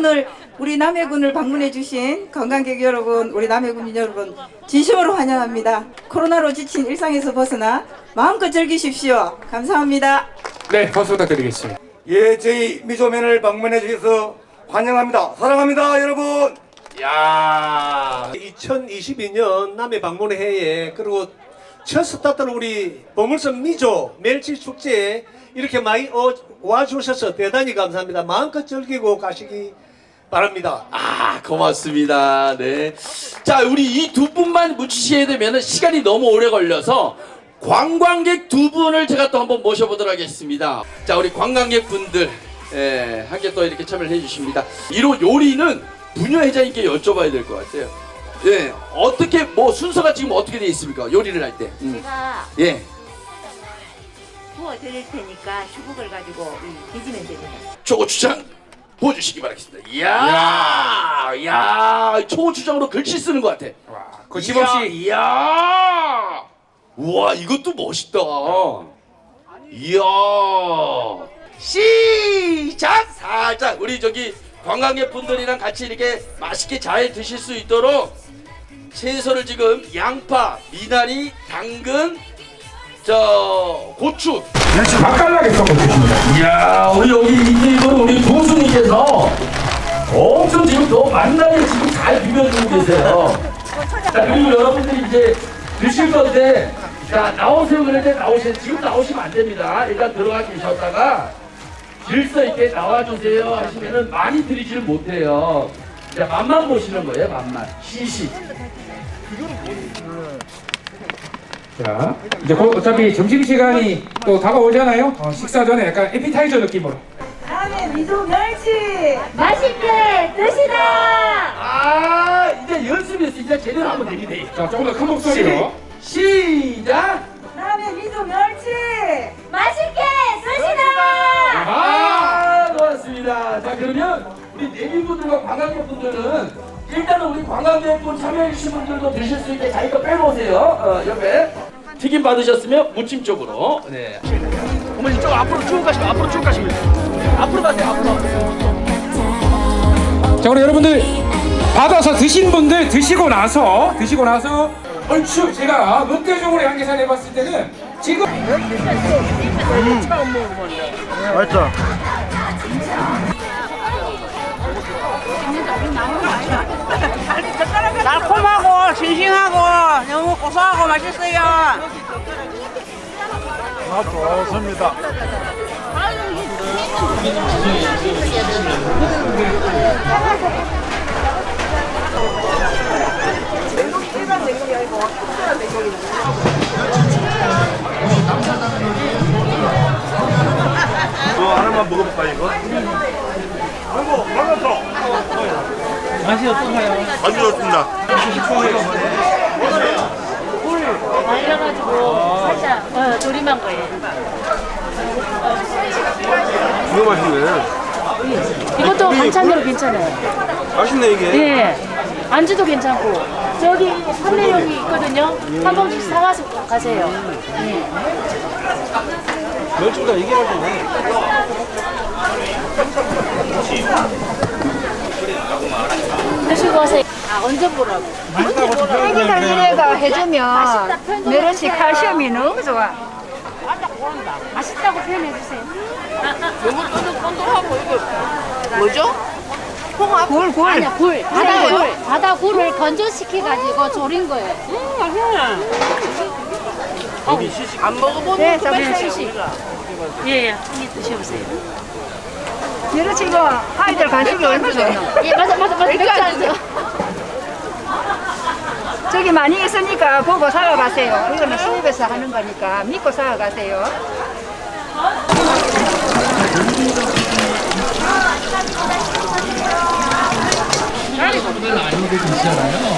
오늘 우리 남해군을 방문해 주신 관광객 여러분, 우리 남해군 여러분 진심으로 환영합니다. 코로나로 지친 일상에서 벗어나 마음껏 즐기십시오. 감사합니다. 네, 박수 부탁드리겠습니다. 예, 저희 미조면을 방문해 주셔서 환영합니다. 사랑합니다, 여러분. 야 2022년 남해 방문의 해에 그리고 첫 스타트로 우리 보물섬 미조 멸치 축제에 이렇게 많이 어, 와주셔서 대단히 감사합니다. 마음껏 즐기고 가시기 바랍니다. 아 고맙습니다. 네. 자 우리 이 두 분만 묻히셔야 되면 시간이 너무 오래 걸려서 관광객 두 분을 제가 또 한번 모셔보도록 하겠습니다. 자 우리 관광객 분들 예, 함께 또 이렇게 참여를 해주십니다. 이로 요리는 부녀 회장님께 여쭤봐야 될 것 같아요. 예, 어떻게 뭐 순서가 지금 어떻게 돼 있습니까? 요리를 할 때. 음. 제가 예, 부어 드릴 테니까 수국을 가지고 음, 뒤지면 됩니다. 초고추장 보여주시기 바라겠습니다. 이야, 이야, 초고추장으로 글씨 쓰는 것 같아. 거침없이 이야, 이야. 우와 이것도 멋있다. 이야. 시작 살짝 우리 저기 관광객 분들이랑 같이 이렇게 맛있게 잘 드실 수 있도록 채소를 지금 양파, 미나리, 당근, 저 고추. 맛깔나게 섞어주십니다. 이야 우리 여기 이분 우리 교수님께서 엄청 지금 더 만나게 지금 잘 비벼주고 계세요. 자 그리고 여러분들이 이제 드실 건데 자 나오세요 그럴 때 나오세요. 지금 나오시면 안 됩니다. 일단 들어가 계셨다가 질서 있게 나와주세요 하시면은 많이 드리지를 못해요. 자 맛만 보시는 거예요 맛만 시시. 자, 이제 곧 어차피 점심시간이 또 다가오잖아요. 어, 식사 전에 약간 에피타이저 느낌으로. 다음에 미소 멸치. 맛있게 드시다! 아 이제 연습했어 이제 제대로 한번 내리네. 자, 조금 더 큰 목소리로. 시작. 다음에 미소 멸치. 맛있게 드시다! 아, 고맙습니다. 자, 그러면 우리 내빈분들과 관광객분들은 일단은 우리 관광객분 참여해주신 분들도 드실 수 있게 자기 거 빼놓으세요. 어, 옆에. 튀김 받으셨으면 무침 쪽으로. 네. 어머니 좀 앞으로 쭉 가시면 앞으로 쭉 가시면 앞으로 가세요. 앞으로. 자, 우리 여러분들 받아서 드신 분들 드시고 나서 드시고 나서 얼추 제가 롯데종으로 양계산 해봤을 때는 지금 달콤하고 싱싱하고 고소하고 맛있어요. 저 하나만 먹어볼까, 이거? 아이고, 반갑다. 맛이 어떤가요? 아주 좋습니다. 말려가지고 살짝 어, 조림한 거예요. 이거 맛있네. 이것도 반찬으로 괜찮아요. 맛있네, 이게. 예. 안주도 괜찮고. 저기 판매용이 있거든요. 한 봉씩 사가서 가세요. 멸치보다 이게 맛있네. 드시고 가세요. 아, 언제 보라고? 애기들 이래가 해주면 메르시 칼슘이 너무 좋아. 맛있다고 표현해주세요. 굴, 굴. 아니야, 굴. 바다 굴. 바다 굴을 건조시켜가지고 조린 거예요. 네, 저기 수시. 예, 예. 한 입 드셔보세요. 메르시 이거 아이들 간식이 얼마 좋나? 예, 맞아, 맞아, 맞아. 맥주 안주. 저기 많이 있으니까 보고 사가가세요. 이거는 시집에서 하는 거니까 믿고 사가가세요. 아니게 되시잖아요. 귀를 직접